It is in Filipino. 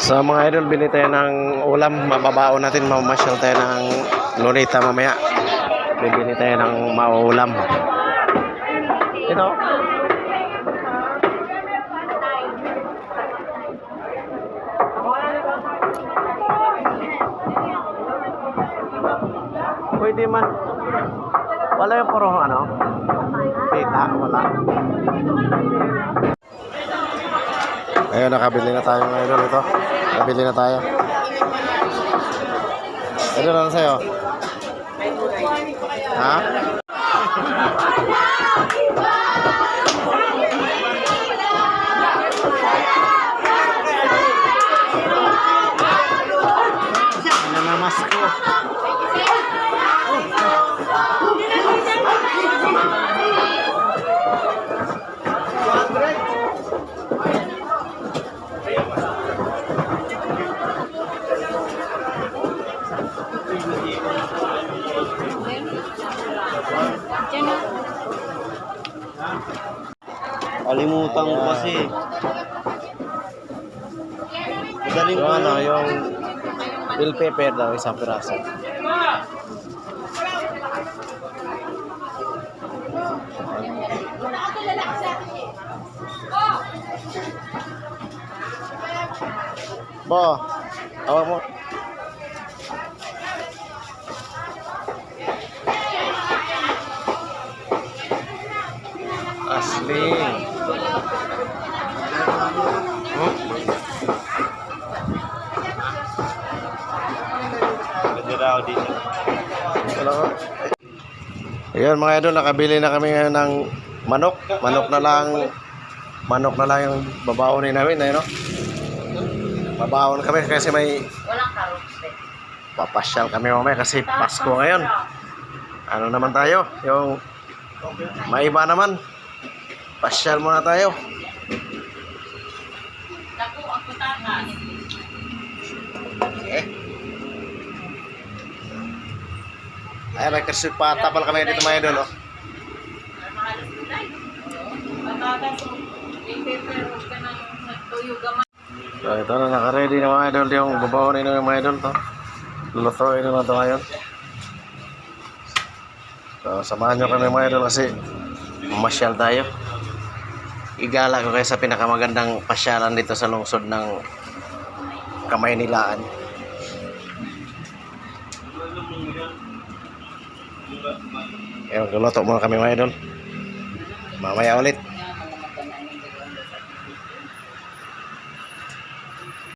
So mga idol, bili tayo ng ulam. Mababao natin, mamasyal tayo ng lunita mamaya. Bibili tayo ng maulam. Ito. Pwede man. Wala yung puro ano? Pita, wala. Ayun, nakabili na tayo ngayon ito. Nakabili na tayo. Ito lang sa'yo. Ha? Nanamas ko. Kalimutan ko kasi. Madaling Yung ano, yung bell pepper daw, isang piraso. Bo, awak mo. Asli. Ko. Ayun mga idol, nakabili na kami ngayon ng manok. Manok na lang. Manok na lang yung babaonin namin, ayun no? Babaon kami kasi may papasyal kami mamaya kasi Pasko ngayon. Ano naman tayo? Yung maiba naman. Pasyal muna tayo. Okay. Ay, may kasi patapal kami dito mga idol, oh. So, ito na, naka-ready na mga idol yung babaonin na yung mga idol to. Lulutuin na ito ngayon. So, samahan nyo kami mga idol kasi mamasyal tayo. Igala ko kayo sa pinakamagandang pasyalan dito sa lungsod ng Kamay Nilaan. Ayun, luluto muna kami mga. Mamaya ulit.